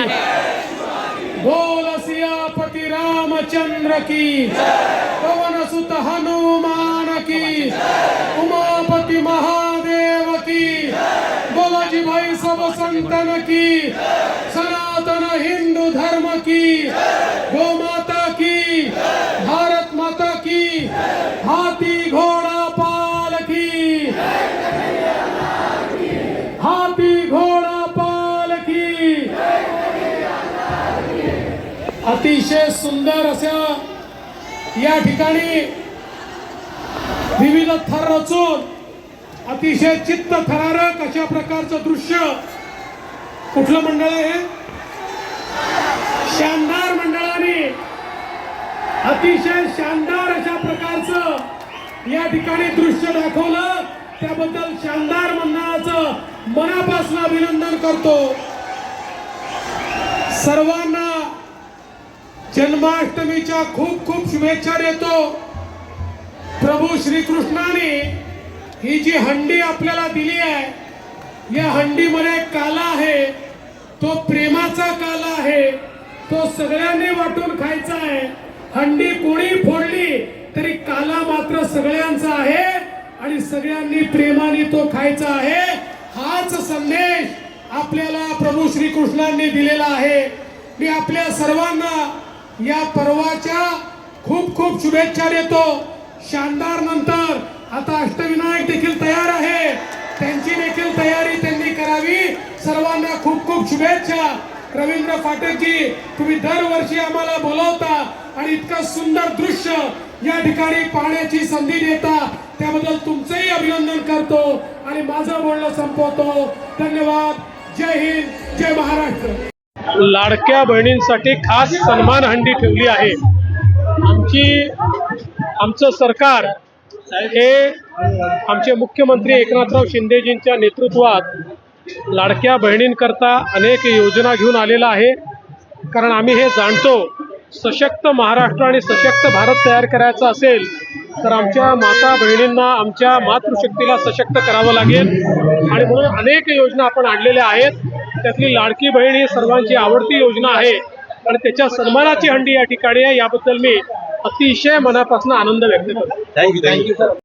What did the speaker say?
आहे बोल सियापती रामचंद्र की पवन सुत हनुमान की उमापति महादेव की बोलाजी भाई सब संतन की सनातन हिंदू धर्म की गो माता की भारत माता की हाथी घोड़ा पाल की हाथी घोड़ा पाल की अतिशय सुंदर अशा या ठिकाणी विविध थर रचून अतिशय चित्त थरारक अशा प्रकारचं दृश्य कुठलं मंडळ आहे शानदार मंडळाने अतिशय शानदार अशा प्रकारचं या ठिकाणी दृश्य दाखवलं. त्याबद्दल शानदार मंडळाचं मनापासून अभिनंदन करतो. सर्वांना जन्माष्टमीच्या खूप खूप शुभेच्छा देतो. प्रभू श्रीकृष्णाने ही जी हंडी आपल्याला दिली आहे या हंडीमध्ये काला आहे. तो प्रेमाचा काला आहे. तो सगळ्यांनी वाटून खायचा आहे. हंडी कोणी फोडली तरी काला मात्र सगळ्यांचा आहे आणि सगळ्यांनी प्रेमाने तो खायचा आहे. हाच संदेश आपल्याला प्रभू श्रीकृष्णांनी दिलेला आहे. मी आपल्या सर्वांना या पर्वाच्या खूप खूप शुभेच्छा देतो. शानदार नंतर आता अष्टविनायक देखील तयार आहे. त्यांची देखील तयारी त्यांनी करावी. सर्वांना खूप खूप शुभेच्छा. रवींद्र फाटकजी तुम्ही दरवर्षी आम्हाला बोलवता आणि इतकं सुंदर दृश्य या ठिकाणी पाहण्याची संधी देता. त्याबद्दल तुमचंही अभिनंदन करतो आणि माझं बोलणं संपवतो. धन्यवाद. जय हिंद. जय महाराष्ट्र. लाडक्या बहिणींसाठी खास सन्मान हंडी ठेवली आहे. आमची आमचं सरकार हे आमचे मुख्यमंत्री एकनाथराव शिंदेजींच्या नेतृत्वात लाडक्या बहिणींकरता अनेक योजना घेऊन आलेला आहे. कारण आम्ही हे जाणतो सशक्त महाराष्ट्र आणि सशक्त भारत तयार करायचा असेल तर आमच्या माता बहिणींना आमच्या मातृशक्तीला सशक्त करावं लागेल. आणि म्हणून अनेक योजना आपण आणलेल्या आहेत. त्यातली लाडकी बहीण ही सर्वांची आवडती योजना आहे. आणि त्याच्या सन्मानाची हंडी या ठिकाणी आहे. याबद्दल मी अतिशय मनापासून आनंद व्यक्त करतो. Thank you thank you